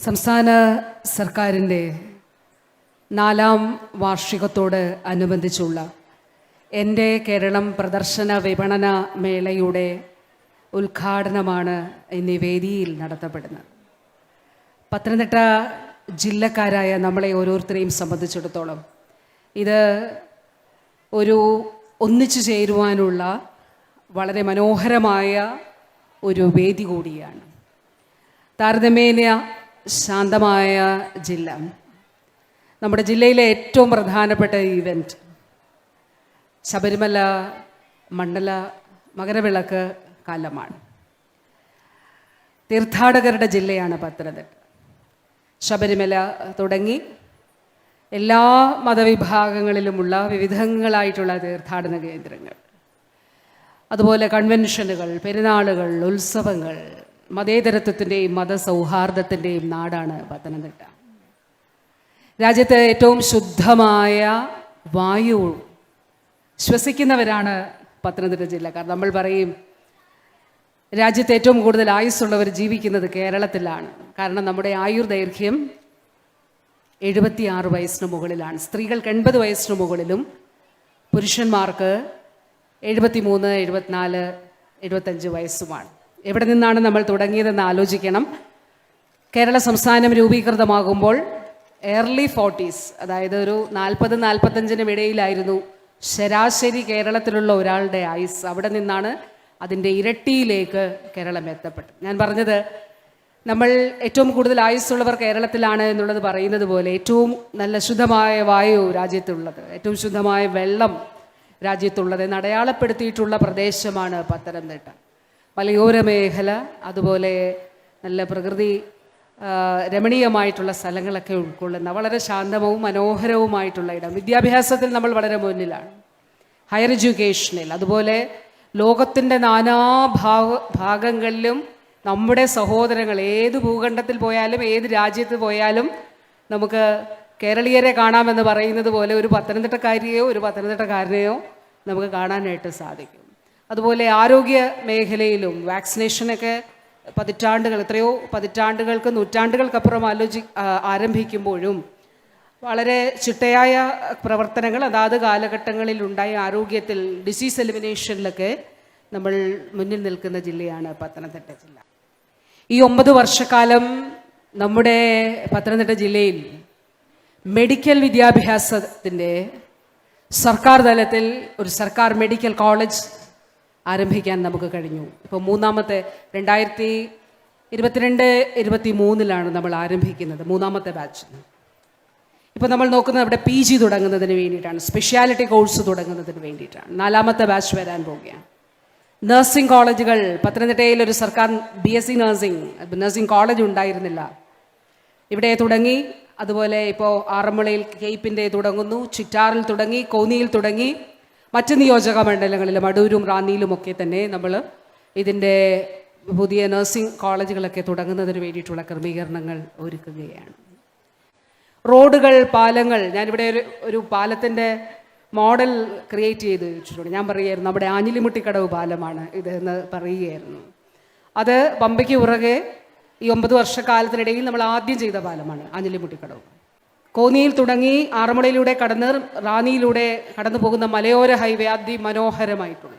സംസ്ഥാന സർക്കാരിന്റെ നാലാം വാർഷികത്തോട് അനുബന്ധിച്ചുള്ള എന്റെ കേരളം പ്രദർശന വിപണന മേളയുടെ ഉദ്ഘാടനമാണ് ഇന്ന് വേദിയിൽ നടത്തപ്പെടുന്നത്. പത്തനംതിട്ട ജില്ലക്കാരായ നമ്മളെ ഓരോരുത്തരെയും സംബന്ധിച്ചിടത്തോളം ഇത് ഒരു ഒന്നിച്ചു ചേരുവാനുള്ള വളരെ മനോഹരമായ ഒരു വേദി കൂടിയാണ്. താരതമ്യേന ശാന്തമായ ജില്ല. നമ്മുടെ ജില്ലയിലെ ഏറ്റവും പ്രധാനപ്പെട്ട ഇവന്റ് ശബരിമല മണ്ഡല മകരവിളക്ക് കാലമാണ്. തീർത്ഥാടകരുടെ ജില്ലയാണ് പത്തനംതിട്ട. ശബരിമല തുടങ്ങി എല്ലാ മതവിഭാഗങ്ങളിലുമുള്ള വിവിധങ്ങളായിട്ടുള്ള തീർത്ഥാടന കേന്ദ്രങ്ങൾ. അതുപോലെ കൺവെൻഷനുകൾ പെരുന്നാളുകൾ ഉത്സവങ്ങൾ മതേതരത്വത്തിന്റെയും മതസൗഹാർദ്ദത്തിന്റെയും നാടാണ് പത്തനംതിട്ട. രാജ്യത്തെ ഏറ്റവും ശുദ്ധമായ വായു ശ്വസിക്കുന്നവരാണ് പത്തനംതിട്ട ജില്ല. കാരണം നമ്മൾ പറയും രാജ്യത്ത് ഏറ്റവും കൂടുതൽ ആയുസ്സുള്ളവർ ജീവിക്കുന്നത് കേരളത്തിലാണ്. കാരണം നമ്മുടെ ആയുർദൈർഘ്യം എഴുപത്തിയാറ് വയസ്സിന് മുകളിലാണ്. സ്ത്രീകൾക്ക് എൺപത് വയസ്സിന് മുകളിലും പുരുഷന്മാർക്ക് എഴുപത്തിമൂന്ന് എഴുപത്തിനാല് എഴുപത്തഞ്ച് വയസ്സുമാണ്. എവിടെ നിന്നാണ് നമ്മൾ തുടങ്ങിയതെന്ന് ആലോചിക്കണം. കേരള സംസ്ഥാനം രൂപീകൃതമാകുമ്പോൾ എയർലി ഫോർട്ടീസ് അതായത് ഒരു നാൽപ്പത് നാൽപ്പത്തഞ്ചിനും ഇടയിലായിരുന്നു ശരാശരി കേരളത്തിലുള്ള ഒരാളുടെ ആയുസ്. അവിടെ നിന്നാണ് അതിന്റെ ഇരട്ടിയിലേക്ക് കേരളം എത്തപ്പെട്ടത്. ഞാൻ പറഞ്ഞത് നമ്മൾ ഏറ്റവും കൂടുതൽ ആയുസ്സുള്ളവർ കേരളത്തിലാണ് എന്നുള്ളത് പറയുന്നത് പോലെ ഏറ്റവും നല്ല ശുദ്ധമായ വായു രാജ്യത്തുള്ളത് ഏറ്റവും ശുദ്ധമായ വെള്ളം രാജ്യത്തുള്ളത് എന്ന് അടയാളപ്പെടുത്തിയിട്ടുള്ള പ്രദേശമാണ് പത്തനംതിട്ട. മലയോര മേഖല അതുപോലെ നല്ല പ്രകൃതി രമണീയമായിട്ടുള്ള സ്ഥലങ്ങളൊക്കെ ഉൾക്കൊള്ളുന്ന വളരെ ശാന്തവും മനോഹരവുമായിട്ടുള്ള ഇടം. വിദ്യാഭ്യാസത്തിൽ നമ്മൾ വളരെ മുന്നിലാണ്. ഹയർ എഡ്യൂക്കേഷനിൽ അതുപോലെ ലോകത്തിന്റെ നാനാ ഭാഗ ഭാഗങ്ങളിലും നമ്മുടെ സഹോദരങ്ങൾ ഏത് ഭൂഖണ്ഡത്തിൽ പോയാലും ഏത് രാജ്യത്ത് പോയാലും നമുക്ക് കേരളീയരെ കാണാമെന്ന് പറയുന്നത് പോലെ ഒരു പത്തനംതിട്ടക്കാരിയെയോ ഒരു പത്തനംതിട്ടക്കാരനെയോ നമുക്ക് കാണാനായിട്ട് സാധിക്കും. അതുപോലെ ആരോഗ്യ മേഖലയിലും വാക്സിനേഷനൊക്കെ പതിറ്റാണ്ടുകൾ എത്രയോ പതിറ്റാണ്ടുകൾക്ക് നൂറ്റാണ്ടുകൾക്കപ്പുറം ആലോചി ആരംഭിക്കുമ്പോഴും വളരെ ചിട്ടയായ പ്രവർത്തനങ്ങൾ അതാത് കാലഘട്ടങ്ങളിൽ ഉണ്ടായ ആരോഗ്യത്തിൽ ഡിസീസ് എലിമിനേഷനിലൊക്കെ നമ്മൾ മുന്നിൽ നിൽക്കുന്ന ജില്ലയാണ് പത്തനംതിട്ട ജില്ല. ഈ ഒമ്പത് വർഷക്കാലം നമ്മുടെ പത്തനംതിട്ട ജില്ലയിൽ മെഡിക്കൽ വിദ്യാഭ്യാസത്തിന്റെ സർക്കാർ തലത്തിൽ ഒരു സർക്കാർ മെഡിക്കൽ കോളേജ് ആരംഭിക്കാൻ നമുക്ക് കഴിഞ്ഞു. ഇപ്പോൾ മൂന്നാമത്തെ രണ്ടായിരത്തി ഇരുപത്തിരണ്ട് ഇരുപത്തി മൂന്നിലാണ് നമ്മൾ ആരംഭിക്കുന്നത് മൂന്നാമത്തെ ബാച്ച് ഇപ്പോൾ നമ്മൾ നോക്കുന്നത് അവിടെ പി ജി തുടങ്ങുന്നതിന് വേണ്ടിയിട്ടാണ് സ്പെഷ്യാലിറ്റി കോഴ്സ് തുടങ്ങുന്നതിന് വേണ്ടിയിട്ടാണ്. നാലാമത്തെ ബാച്ച് വരാൻ പോവുകയാണ്. നഴ്സിംഗ് കോളേജുകൾ പത്തനംതിട്ടയിൽ ഒരു സർക്കാർ B S C nursing nursing college ഉണ്ടായിരുന്നില്ല. ഇവിടെ തുടങ്ങി അതുപോലെ ഇപ്പോൾ ആറന്മുളയിൽ കേപ്പിന്റെ തുടങ്ങുന്നു ചിറ്റാറിൽ തുടങ്ങി കോന്നിയിൽ തുടങ്ങി മറ്റ് നിയോജക മണ്ഡലങ്ങളിലും അടൂരും റാന്നിയിലും ഒക്കെ തന്നെ നമ്മൾ ഇതിന്റെ പുതിയ നഴ്സിംഗ് കോളേജുകളൊക്കെ തുടങ്ങുന്നതിന് വേണ്ടിയിട്ടുള്ള ക്രമീകരണങ്ങൾ ഒരുക്കുകയാണ്. റോഡുകൾ പാലങ്ങൾ ഞാനിവിടെ ഒരു ഒരു പാലത്തിന്റെ മോഡൽ ക്രിയേറ്റ് ചെയ്ത് വെച്ചിട്ടുണ്ട്. ഞാൻ പറയുമായിരുന്നു നമ്മുടെ ആഞ്ഞിലിമുട്ടിക്കടവ് പാലമാണ് ഇതെന്ന് പറയുകയായിരുന്നു. അത് പമ്പയ്ക്ക് പുറകെ ഈ ഒമ്പത് വർഷക്കാലത്തിനിടയിൽ നമ്മൾ ആദ്യം ചെയ്ത പാലമാണ് ആഞ്ഞിലിമുട്ടിക്കടവ്. കോന്നിയിൽ തുടങ്ങി ആറന്മുളയിലൂടെ കടന്ന് റാന്നിയിലൂടെ കടന്നു പോകുന്ന മലയോര ഹൈവേ അതിമനോഹരമായിട്ടുള്ള